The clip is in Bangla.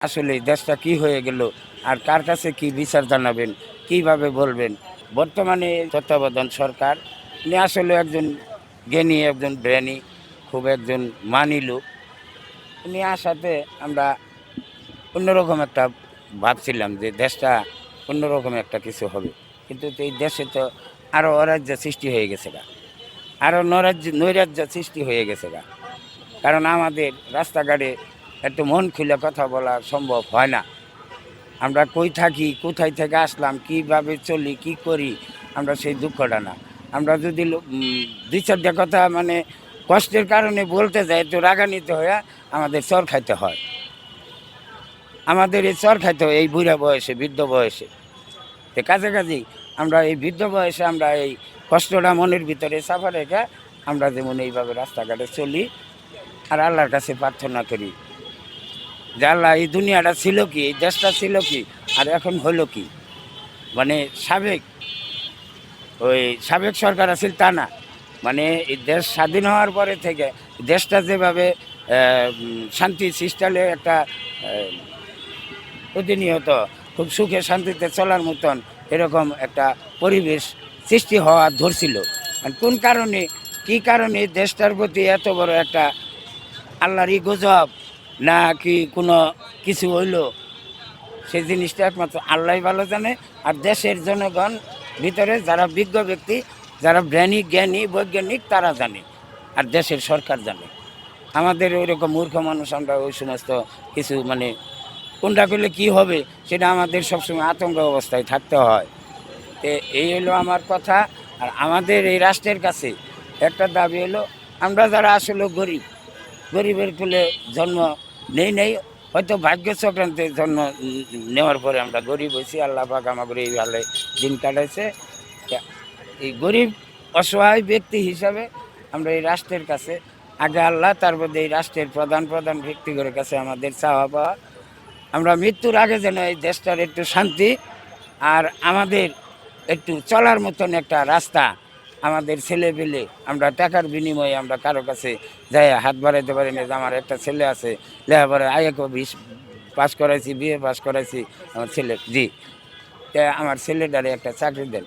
আসলে দেশটা কি হয়ে গেল আর কার কাছে কি বিচার জানাবেন, কীভাবে বলবেন? বর্তমানে তত্ত্বাবধান সরকার, উনি আসলে একজন জ্ঞানী, একজন ব্রেনি খুব একজন মানি লোক। উনি আসাতে আমরা অন্যরকম একটা ভাবছিলাম যে দেশটা অন্যরকম একটা কিছু হবে। কিন্তু এই দেশে তো আরও অরাজ্য সৃষ্টি হয়ে গেছে গা। আরও নরাজ্য, নৈরাজ্য সৃষ্টি হয়ে গেছে গা। কারণ আমাদের রাস্তাঘাটে একটু মন খুলে কথা বলা সম্ভব হয় না। আমরা কই থাকি, কোথায় থেকে আসলাম, কীভাবে চলি, কি করি, আমরা সেই দুঃখটা না। আমরা যদি দুই চারটা কথা মানে কষ্টের কারণে বলতে যাই তো রাগান্বিত হয়ে আমাদের চর খাইতে হয়। আমাদের এই চর খাইতে হয়, এই বুড়া বয়সে, বৃদ্ধ বয়সে। তো কাছাকাছি আমরা এই বৃদ্ধ বয়সে আমরা এই কষ্টটা মনের ভিতরে চাপা রেখে আমরা যেমন এইভাবে রাস্তাঘাটে চলি, আর আল্লাহর কাছে প্রার্থনা করি। আল্লাহ এই দুনিয়াটা ছিল কি, এই দেশটা ছিল কি, আর এখন হলো কি? মানে সাবেক, ওই সাবেক সরকার আছিল তা না। মানে এই দেশ স্বাধীন হওয়ার পরে থেকে দেশটা যেভাবে শান্তি সিস্টালে একটা প্রতিনিয়ত খুব সুখে শান্তিতে চলার মতন এরকম একটা পরিবেশ সৃষ্টি হওয়া ধরছিল। আর কোন কারণে, কি কারণে দেশটার প্রতি এত বড় একটা আল্লাহরই গজব না কি কোনো কিছু হইল? সেই জিনিসটা একমাত্র আল্লাহ ভালো জানে। আর দেশের জনগণ ভিতরে যারা বিজ্ঞ ব্যক্তি, যারা জ্ঞানী জ্ঞানী, বৈজ্ঞানিক, তারা জানে। আর দেশের সরকার জানে। আমাদের ওই রকম মূর্খ মানুষ আমরা ওই সমস্ত কিছু মানে কোনটা করলে কি হবে, সেটা আমাদের সবসময় আতঙ্ক অবস্থায় থাকতে হয়। তো এই হলো আমার কথা। আর আমাদের এই রাষ্ট্রের কাছে একটা দাবি হলো, আমরা যারা আসলে গরিব, গরিবের কুলে জন্ম নেই নেই। হয়তো ভাগ্য চক্রান্তে জন্ম নেওয়ার পরে আমরা গরিব হয়েছি। আল্লাহ আমাদের এই ভালো দিন কাটাইছে। এই গরিব, অসহায় ব্যক্তি হিসাবে আমরা এই রাষ্ট্রের কাছে আগে আল্লাহ, তারপর এই রাষ্ট্রের প্রধান প্রধান ব্যক্তিগুলোর কাছে আমাদের চাওয়া পাওয়া। আমরা মৃত্যুর আগে যেন এই দেশটার একটু শান্তি আর আমাদের একটু চলার মতন একটা রাস্তা আমাদের ছেলে পেলে আমরা টাকার বিনিময়ে আমরা কারও কাছে যাই হাত বাড়াইতে পারি না যে আমার একটা ছেলে আছে লেহাপড়ে আয়েকো বিষ পাস করাইছি, বিয়ে পাস করাইছি। আমার ছেলে, জি। তা আমার ছেলেটারে একটা চাকরি দেন।